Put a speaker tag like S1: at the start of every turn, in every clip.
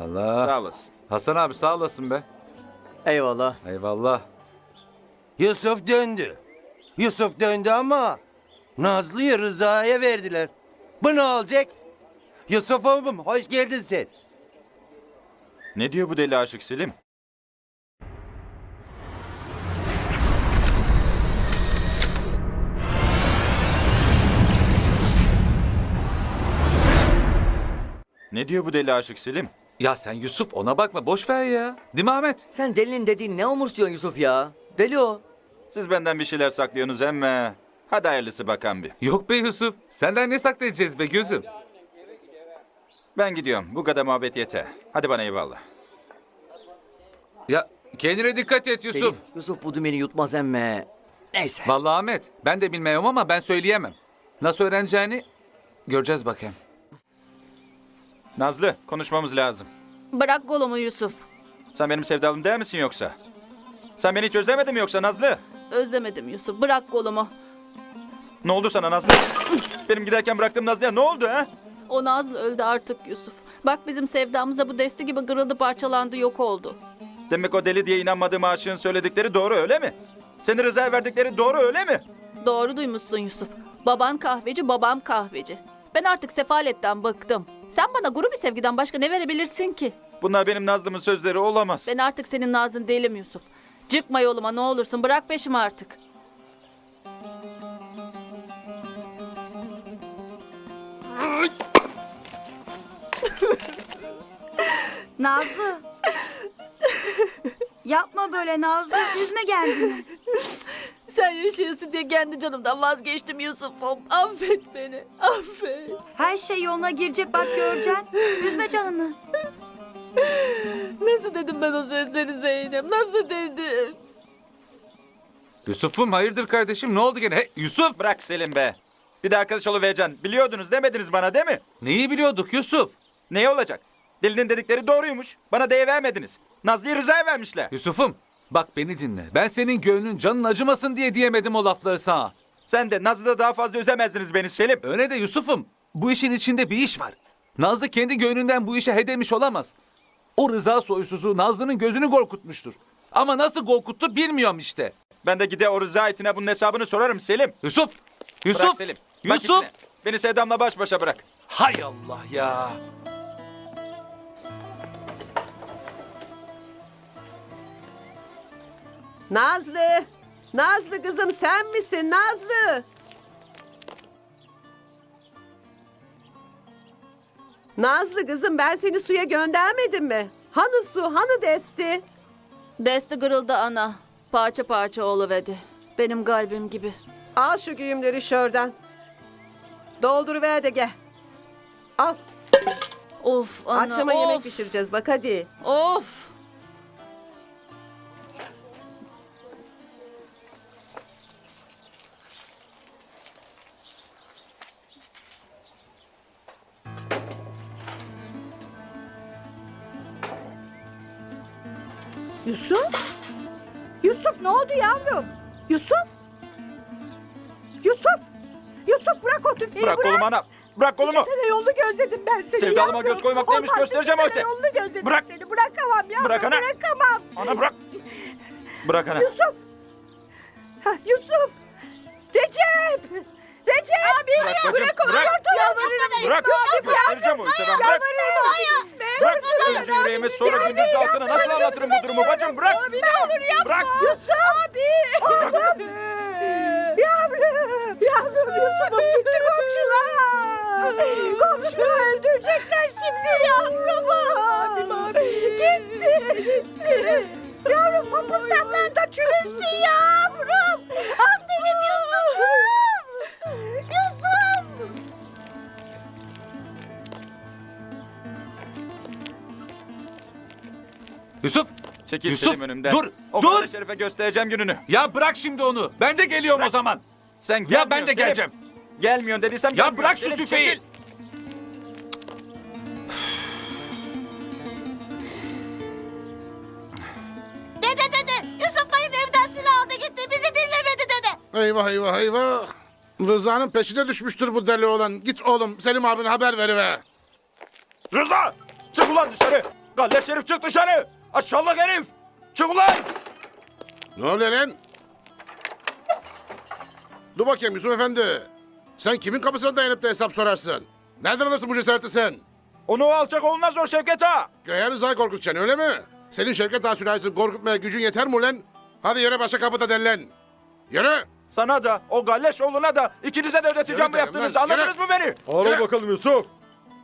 S1: Allah.
S2: Sağ olasın.
S1: Hasan abi sağ olasın be.
S3: Eyvallah.
S1: Eyvallah.
S4: Yusuf döndü. Yusuf döndü ama Nazlı'yı Rıza'ya verdiler. Bu ne olacak? Yusuf'um hoş geldin sen.
S2: Ne diyor bu deli aşık Selim? Ne diyor bu deli aşık Selim?
S1: Ya sen Yusuf ona bakma boş ver ya. Değil mi Ahmet?
S3: Sen delinin dediğin ne umursuyorsun Yusuf ya? Deli o.
S2: Siz benden bir şeyler saklıyorsunuz emme. Hadi hayırlısı bakan bir.
S1: Yok be Yusuf. Senden ne saklayacağız be gözüm?
S2: Ben gidiyorum. Bu kadar muhabbet yeter. Hadi bana eyvallah.
S1: Ya kendine dikkat et Yusuf.
S3: Selim, Yusuf bu dümeni yutmaz emme. Neyse.
S1: Vallahi Ahmet ben de bilmiyorum ama ben söyleyemem. Nasıl öğreneceğini göreceğiz bakayım.
S2: Nazlı konuşmamız lazım.
S5: Bırak kolumu Yusuf.
S2: Sen benim sevdalım değil misin yoksa? Sen beni hiç özlemedin mi yoksa Nazlı?
S5: Özlemedim Yusuf. Bırak kolumu.
S2: Ne oldu sana Nazlı? benim giderken bıraktığım Nazlı'ya ne oldu ha?
S5: O Nazlı öldü artık Yusuf. Bak bizim sevdamıza bu desti gibi kırıldı parçalandı yok oldu.
S2: Demek o deli diye inanmadığım aşığın söyledikleri doğru öyle mi? Seni rızaya verdikleri doğru öyle mi?
S5: Doğru duymuşsun Yusuf. Baban kahveci babam kahveci. Ben artık sefaletten bıktım. Sen bana guru bir sevgiden başka ne verebilirsin ki?
S2: Bunlar benim Nazlı'mın sözleri olamaz.
S5: Ben artık senin nazın değilim Yusuf. Çıkma yoluma ne olursun bırak peşimi artık.
S6: Nazlı. Yapma böyle Nazlı. Üzme kendini.
S5: Sen yaşayasın diye kendi canımdan vazgeçtim Yusuf'um. Affet beni. Affet.
S6: Her şey yoluna girecek bak göreceksin. Üzme canını.
S5: Nasıl dedim ben o sözleri Zeynep? Nasıl dedim?
S1: Yusuf'um hayırdır kardeşim ne oldu gene? He, Yusuf
S2: Bırak Selim be. Bir de arkadaş oluvereceksin. Biliyordunuz demediniz bana değil mi?
S1: neyi biliyorduk Yusuf?
S2: Ne olacak? Delinin dedikleri doğruymuş. Bana vermediniz. Nazlı'yı rızaya vermişler.
S1: Yusuf'um bak beni dinle. Ben senin gönlün canın acımasın diye diyemedim o lafları sana.
S2: Sen de Nazlı'da daha fazla üzemezdiniz beni Selim.
S1: Öyle de Yusuf'um bu işin içinde bir iş var. Nazlı kendi gönlünden bu işe hedemiş olamaz. O rıza soysuzu Nazlı'nın gözünü korkutmuştur. Ama nasıl korkuttu bilmiyorum işte.
S2: Ben de gide o rıza etine bunun hesabını sorarım Selim.
S1: Yusuf! Yusuf!
S2: Bırak Selim. Bak
S1: Yusuf!
S2: işine. Beni Sevdam'la baş başa bırak.
S1: Hay Allah ya!
S7: Nazlı! Nazlı kızım sen misin Nazlı? Nazlı kızım ben seni suya göndermedim mi? Hanı su, hanı desti?
S5: Desti kırıldı ana. Parça parça oluverdi. Benim kalbim gibi.
S7: Al şu güğümleri şuradan. Dolduruver de gel. Al.
S5: Of ana
S7: Akşama
S5: of.
S7: yemek pişireceğiz bak hadi.
S5: Of.
S7: Yusuf? Yusuf ne oldu yavrum? Yusuf? Yusuf? Yusuf bırak o tüfeği
S2: Bırak kolumu ana. Bırak kolumu.
S7: İki sene yolunu gözledim ben seni
S2: Sevdalıma
S7: yavrum.
S2: göz koymak neymiş
S7: Olmaz,
S2: göstereceğim
S7: iki sene yolunu gözledim
S2: Bırak.
S7: seni. Bırakamam yavrum.
S2: Bırak ana.
S7: Bırakamam.
S2: Ana bırak. Bırak ana.
S7: Yusuf. Ha, Yusuf. Abi
S2: Bırak
S7: bırak onu.
S2: bırak.
S7: Yalvarırım.
S2: Bırak. Göstereceğim o işe ben. Bırak.
S7: Yalvarırım.
S2: Bırak. Önce yüreğime sonra gündüz altına nasıl anlatırım bu durumu bacım bırak.
S7: Abi ne olur yapma.
S2: Bırak.
S7: Yusuf. Abi. Oğlum. Yavrum. Yavrum Yusuf'um gitti komşular. Komşular öldürecekler şimdi yavrumu. Abim abi. Gitti. Gitti. Yavrum papuçlarlarda çürüsün yavrum. Yusuf!
S2: Çekil
S1: Yusuf,
S2: Selim önümden.
S1: dur,
S2: O
S1: dur.
S2: Şerif'e göstereceğim gününü.
S1: Ya bırak şimdi onu. Ben de geliyorum o zaman.
S2: Sen
S1: Ya
S2: gelmiyorsun
S1: ben de
S2: Selim.
S1: geleceğim.
S2: Gelmiyorsun dediysem
S1: Ya bırak şu
S2: Selim,
S1: tüfeği.
S2: çekil.
S6: Dede dede. Yusuf dayım evden silah aldı gitti. Bizi dinlemedi dede.
S8: Eyvah eyvah eyvah. Rıza'nın peşine düşmüştür bu deli olan. Git oğlum Selim abine haber veriver.
S2: Rıza! Çık ulan dışarı. Galles herif çık dışarı. Aşağılık herif. Çık ulan.
S8: Ne oluyor lan? Dur bakayım Yusuf Efendi. Sen kimin kapısına dayanıp da hesap sorarsın? Nereden alırsın bu cesareti sen?
S2: Onu alacak olmaz o Şevket ağa.
S8: Göğe Rıza'yı korkutacaksın öyle mi? Senin Şevket Ağa sülalesini korkutmaya gücün yeter mi ulan? Hadi yürü başka kapıda dellen. Yürü.
S2: Sana da o Galles oğluna da ikinize de ödeteceğim
S8: Yürü
S2: bu
S8: derim
S2: yaptığınızı.
S8: lan,
S2: Anladınız
S8: yürü.
S2: mı beni?
S9: Ağla
S8: Yürü.
S9: bakalım Yusuf.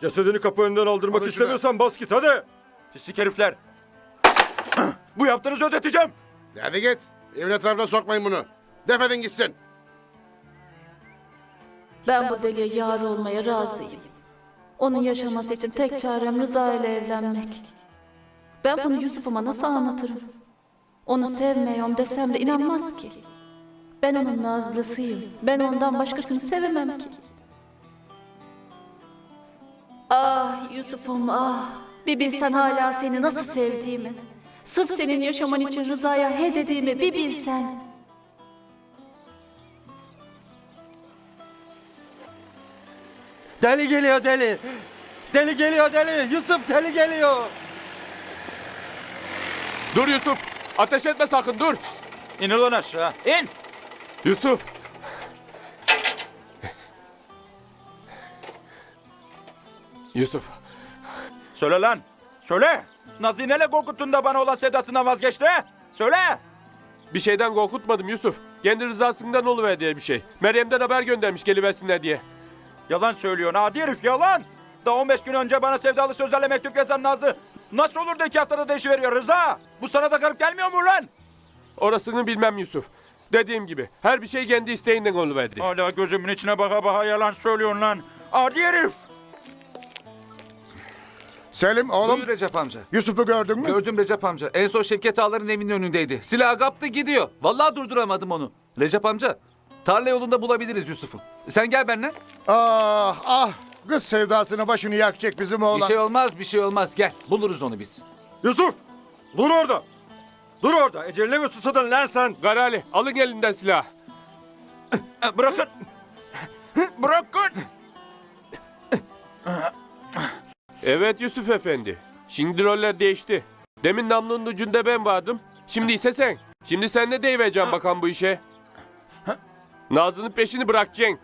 S9: Cesedini kapı önünden aldırmak
S8: Alın şunu.
S9: istemiyorsan bas git hadi.
S2: Pislik herifler. Bu yaptığınızı ödeteceğim.
S8: Hadi git. Evin etrafına sokmayın bunu. Defedin gitsin.
S5: Ben bu deliye yar olmaya razıyım. Onun yaşaması için tek çarem Rıza ile evlenmek. Ben bunu Yusuf'uma nasıl anlatırım? Onu sevmiyorum desem de inanmaz ki. Ben onun nazlısıyım. Ben ondan başkasını sevemem ki. Ah Yusuf'um ah. Bir bilsen hala seni nasıl sevdiğimi. Sırf senin yaşaman için Rıza'ya he dediğimi bir bilsen.
S4: Deli geliyor deli. Deli geliyor deli. Yusuf deli geliyor.
S10: Dur Yusuf. Ateş etme sakın dur.
S2: İn ulan aşağı. İn.
S10: Yusuf. Yusuf.
S2: Söyle lan. Söyle. Nazine'yle korkuttun da bana olan sedasından vazgeçti. he? Söyle.
S10: Bir şeyden korkutmadım Yusuf. Kendi rızasından oluver diye bir şey. Meryem'den haber göndermiş geliversinler diye.
S2: Yalan söylüyorsun adi herif yalan. Daha 15 gün önce bana sevdalı sözlerle mektup yazan Nazlı. Nasıl olur da iki haftada değişiveriyor Rıza? Bu sana da garip gelmiyor mu lan?
S10: Orasını bilmem Yusuf. Dediğim gibi her bir şey kendi isteğinden oluverdi.
S2: Hala gözümün içine baka baka yalan söylüyorsun lan. Adi herif.
S1: Selim oğlum. Buyur Recep amca.
S8: Yusuf'u gördün
S1: Gördüm Recep amca. En son Şevket Ağaların evinin önündeydi. Silah kaptı gidiyor. Vallahi durduramadım onu. Recep amca. Tarla yolunda bulabiliriz Yusuf'u. Sen gel benimle.
S8: Ah ah. Kız sevdasına başını yakacak bizim oğlan.
S1: Bir şey olmaz bir şey olmaz. Gel buluruz onu biz.
S9: Yusuf dur orada. Dur orada. Eceline mi susadın lan sen?
S10: Garali alın elinden silah.
S2: E, Bırakın. Bırakın.
S10: Evet Yusuf efendi. Şimdi roller değişti. Demin namlunun ucunda ben vardım. Şimdi ise sen. Şimdi sen ne deyivereceksin bakan bu işe? Nazlı'nın peşini bırakacaksın.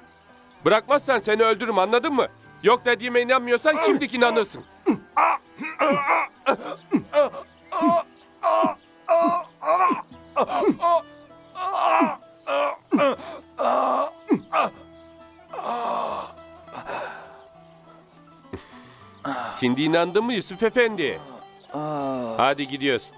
S10: Bırakmazsan seni öldürürüm anladın mı? Yok dediğime inanmıyorsan şimdiki inanırsın. Şimdi inandın mı Yusuf efendi? Hadi gidiyoruz.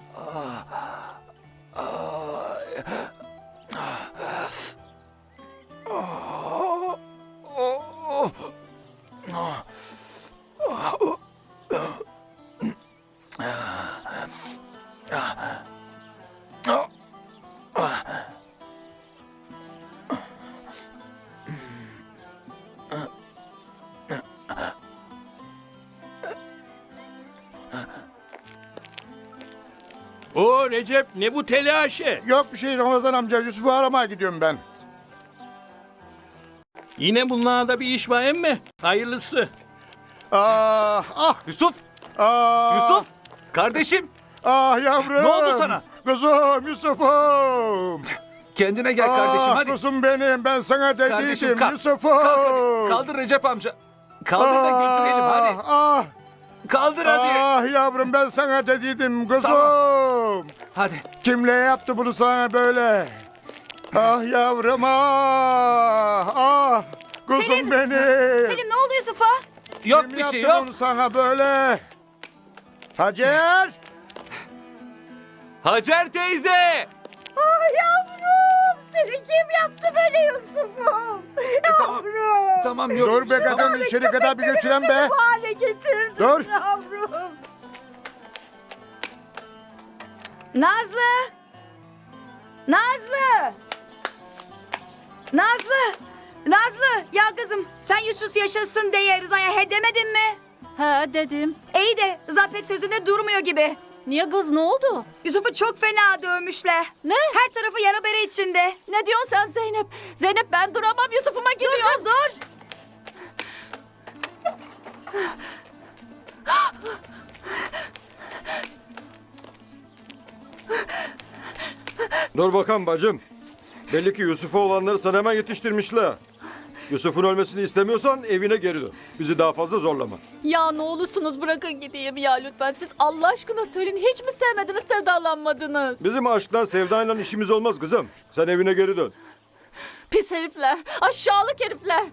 S11: Recep ne bu telaşı?
S8: Yok bir şey Ramazan amca Yusuf'u aramaya gidiyorum ben.
S11: Yine bunlarda bir iş var emmi. Hayırlısı.
S8: Ah ah
S1: Yusuf!
S8: ah.
S1: Yusuf! Kardeşim!
S8: Ah yavrum.
S1: Ne oldu sana?
S8: Kuzum Yusuf'um.
S1: Kendine gel kardeşim
S8: ah,
S1: hadi.
S8: kuzum benim ben sana
S1: Kardeşim
S8: dediydim
S1: kalk.
S8: Yusuf'um.
S1: Kalk hadi. Kaldır Recep amca. Kaldır da götürelim hadi.
S8: Ah,
S1: Kaldır hadi.
S8: ah yavrum ben sana dediydim.
S1: Tamam. Hadi.
S8: Kimle yaptı bunu sana böyle? Ah yavrum ah ah. Kuzum benim.
S6: Selim ne oldu Yusuf'a?
S1: Yok
S8: Kim
S1: bir şey
S8: yaptı
S1: yok.
S8: bunu sana böyle? Hacer.
S1: Hacer teyze!
S6: Ah yavrum seni kim yaptı böyle Yusuf'um? Yavrum.
S1: Tamam yok.
S8: Dur be kadın içeri kadar bir götüren be.
S6: Getirdin
S8: Dur.
S6: yavrum. Nazlı. Nazlı. Nazlı. Nazlı ya kızım sen Yusuf yaşasın diye Rıza'ya he demedin mi?
S5: Ha dedim.
S6: İyi de Rıza pek sözünde durmuyor gibi.
S5: Niye kız ne oldu?
S6: Yusuf'u çok fena dövmüşler.
S5: Ne?
S6: Her tarafı yara bere içinde.
S5: Ne diyorsun sen Zeynep? Zeynep ben duramam Yusuf'uma gidiyor.
S6: Dur kız dur.
S9: Dur bakalım bacım. Belli ki Yusuf'a olanları sana hemen yetiştirmişler. Yusuf'un ölmesini istemiyorsan evine geri dön. Bizi daha fazla zorlama.
S5: Ya ne olursunuz bırakın gideyim ya lütfen. Siz Allah aşkına söyleyin hiç mi sevmediniz sevdalanmadınız?
S9: Bizim aşkla sevdayla işimiz olmaz kızım. Sen evine geri dön.
S5: Pis herifler aşağılık herifler.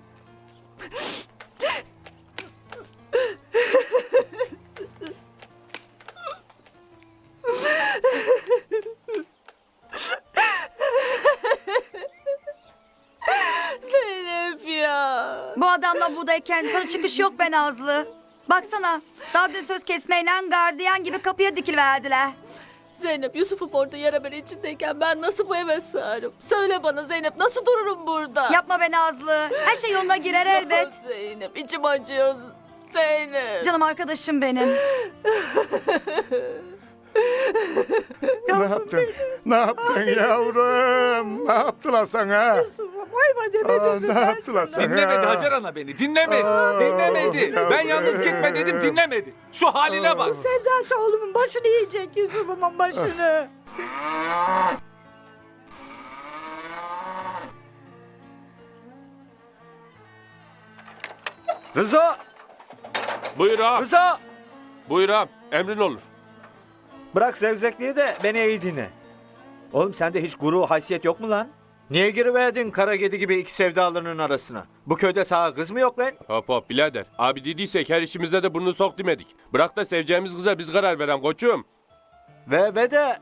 S5: Zeynep ya.
S6: Bu adamla buradayken sana çıkış yok be Nazlı. Baksana daha dün söz kesmeyle gardiyan gibi kapıya dikiliverdiler.
S5: Zeynep Yusuf'um orada bere içindeyken ben nasıl bu eve sığarım? Söyle bana Zeynep nasıl dururum burada?
S6: Yapma be Nazlı. Her şey yoluna girer elbet.
S5: Zeynep içim acıyor. Zeynep.
S6: Canım arkadaşım benim.
S8: Ne yaptın? Ne yaptın yavrum? Ne yaptılar sana? Aa, ne yaptılar sana?
S1: Dinlemedi Hacer ana beni. Dinlemedi. dinlemedi. Ben yalnız gitme dedim dinlemedi. Şu haline bak.
S6: Sevdası oğlumun başını yiyecek Yusuf'umun başını.
S2: Rıza!
S10: Buyur ağam.
S2: Rıza!
S10: Buyur ağam. Emrin olur.
S2: Bırak zevzekliği de beni iyi dinle. Oğlum sende hiç guru haysiyet yok mu lan? Niye giriverdin kara kedi gibi iki sevdalının arasına? Bu köyde sağ kız mı yok lan?
S10: Hop hop birader. Abi dediysek her işimizde de burnunu sok demedik. Bırak da seveceğimiz kıza biz karar veren koçum.
S2: Ve ve de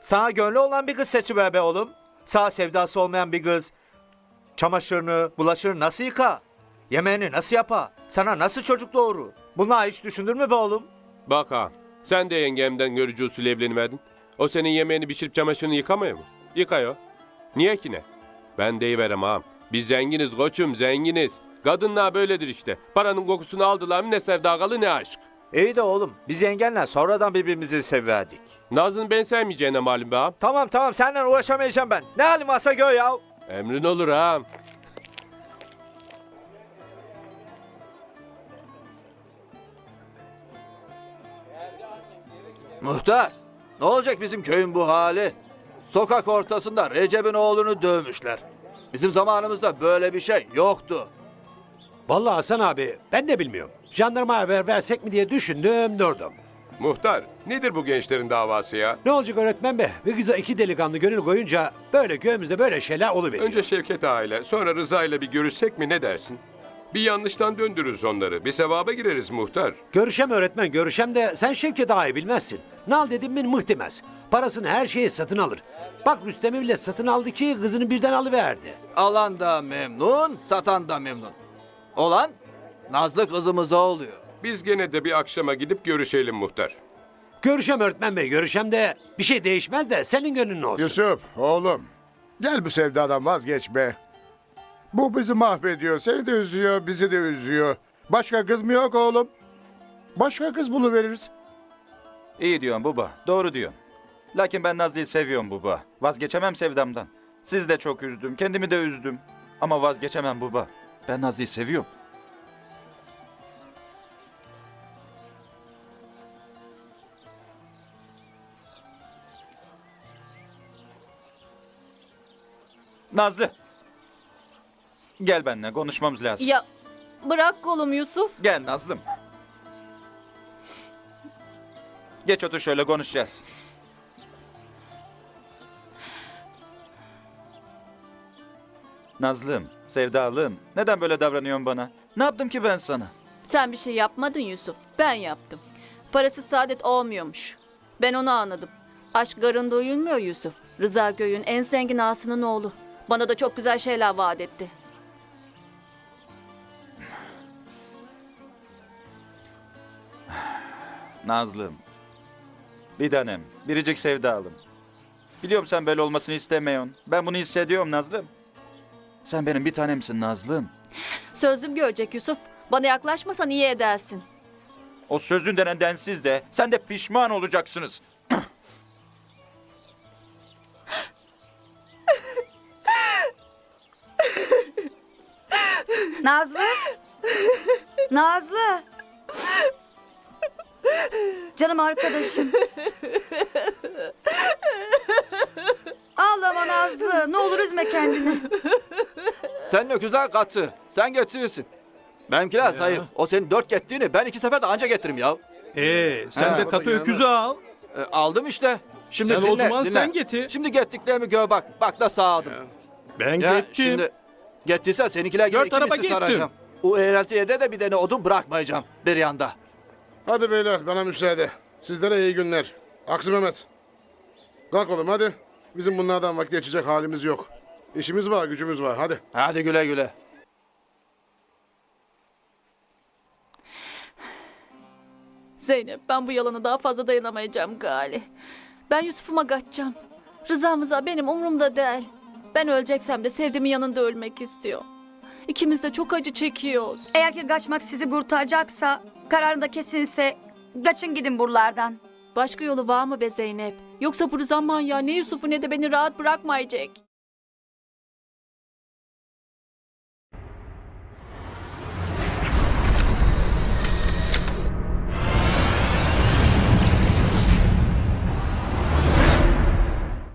S2: sana gönlü olan bir kız seçiver be oğlum. Sağ sevdası olmayan bir kız. Çamaşırını, bulaşırını nasıl yıka? Yemeğini nasıl yapa? Sana nasıl çocuk doğurur? Bunlar hiç düşündün mü be oğlum?
S10: Bak ağam. Sen de yengemden görücü usulü evleniverdin. O senin yemeğini pişirip çamaşırını yıkamıyor mu? Yıkıyor. Niye ki ne? Ben deyiverem ağam. Biz zenginiz koçum zenginiz. Kadınlar böyledir işte. Paranın kokusunu aldılar mı ne sevdakalı ne aşk.
S2: İyi de oğlum biz yengenle sonradan birbirimizi severdik.
S10: Nazlı'nı ben sevmeyeceğine malum be ağam.
S2: Tamam tamam seninle uğraşamayacağım ben. Ne halim varsa gör ya.
S10: Emrin olur ağam.
S12: Muhtar, ne olacak bizim köyün bu hali? Sokak ortasında Recep'in oğlunu dövmüşler. Bizim zamanımızda böyle bir şey yoktu.
S13: Vallahi Hasan abi ben de bilmiyorum. Jandarma haber versek mi diye düşündüm durdum.
S9: Muhtar, nedir bu gençlerin davası ya?
S13: Ne olacak öğretmen be? Bir kıza iki delikanlı gönül koyunca böyle köyümüzde böyle şeyler oluveriyor.
S9: Önce Şevket aile, sonra Rıza ile bir görüşsek mi ne dersin? Bir yanlıştan döndürürüz onları. Bir sevaba gireriz muhtar.
S13: Görüşem öğretmen görüşem de sen Şevket daha iyi bilmezsin. Nal dedim mi mıh demez. Parasını her şeyi satın alır. Bak Rüstem'i bile satın aldı ki kızını birden alıverdi.
S12: Alan da memnun, satan da memnun. Olan Nazlı kızımıza oluyor.
S9: Biz gene de bir akşama gidip görüşelim muhtar.
S13: Görüşem öğretmen bey görüşem de bir şey değişmez de senin gönlün olsun.
S8: Yusuf oğlum gel bu sevdadan vazgeç be. Bu bizi mahvediyor. Seni de üzüyor, bizi de üzüyor. Başka kız mı yok oğlum? Başka kız buluveririz.
S2: İyi diyorsun baba. Doğru diyorsun. Lakin ben Nazlı'yı seviyorum baba. Vazgeçemem sevdamdan. Siz de çok üzdüm. Kendimi de üzdüm. Ama vazgeçemem baba. Ben Nazlı'yı seviyorum. Nazlı. Gel benimle konuşmamız lazım.
S5: Ya bırak kolum Yusuf.
S2: Gel Nazlım. Geç otur şöyle konuşacağız. Nazlım, sevdalım. Neden böyle davranıyorsun bana? Ne yaptım ki ben sana?
S5: Sen bir şey yapmadın Yusuf. Ben yaptım. Parasız saadet olmuyormuş. Ben onu anladım. Aşk garında uyulmuyor Yusuf. Rıza Göğün en zengin ağasının oğlu. Bana da çok güzel şeyler vaat etti.
S2: Nazlım. Bir tanem, biricik sevdalım. Biliyorum sen böyle olmasını istemiyorsun. Ben bunu hissediyorum Nazlım. Sen benim bir tanemsin Nazlım.
S5: Sözlüm görecek Yusuf. Bana yaklaşmasan iyi edersin.
S2: O sözün denen densiz de sen de pişman olacaksınız.
S6: Nazlı. Nazlı. Canım arkadaşım. Ağlama Nazlı ne olur üzme kendini.
S12: Senin öküzler katı. Sen getirirsin. Benimkiler zayıf. O senin dört gettiğini ben iki sefer de anca getiririm ya.
S11: Ee, sen
S12: He.
S11: de katı öküzü al.
S12: E, aldım işte. Şimdi
S11: Sen o
S12: dinle,
S11: zaman
S12: dinle.
S11: sen getir.
S12: Şimdi gettiklerimi gör bak. Bak da sağdım.
S11: Ben
S12: Ya
S11: gittim.
S12: şimdi gettiyse seninkiler gibi
S11: Dört
S12: iki
S11: tarafa gittim.
S12: saracağım. O eğreltiye de de bir tane odun bırakmayacağım bir yanda.
S8: Hadi beyler bana müsaade. Sizlere iyi günler. Aksi Mehmet. Kalk oğlum hadi. Bizim bunlardan vakit geçecek halimiz yok. İşimiz var, gücümüz var. Hadi.
S12: Hadi güle güle.
S5: Zeynep ben bu yalana daha fazla dayanamayacağım gali. Ben Yusuf'uma kaçacağım. Rızamıza benim umurumda değil. Ben öleceksem de sevdiğimin yanında ölmek istiyor. İkimiz de çok acı çekiyoruz.
S6: Eğer ki kaçmak sizi kurtaracaksa, kararında kesinse kaçın gidin buralardan.
S5: Başka yolu var mı be Zeynep? Yoksa bu Rıza manyağı ne Yusuf'u ne de beni rahat bırakmayacak.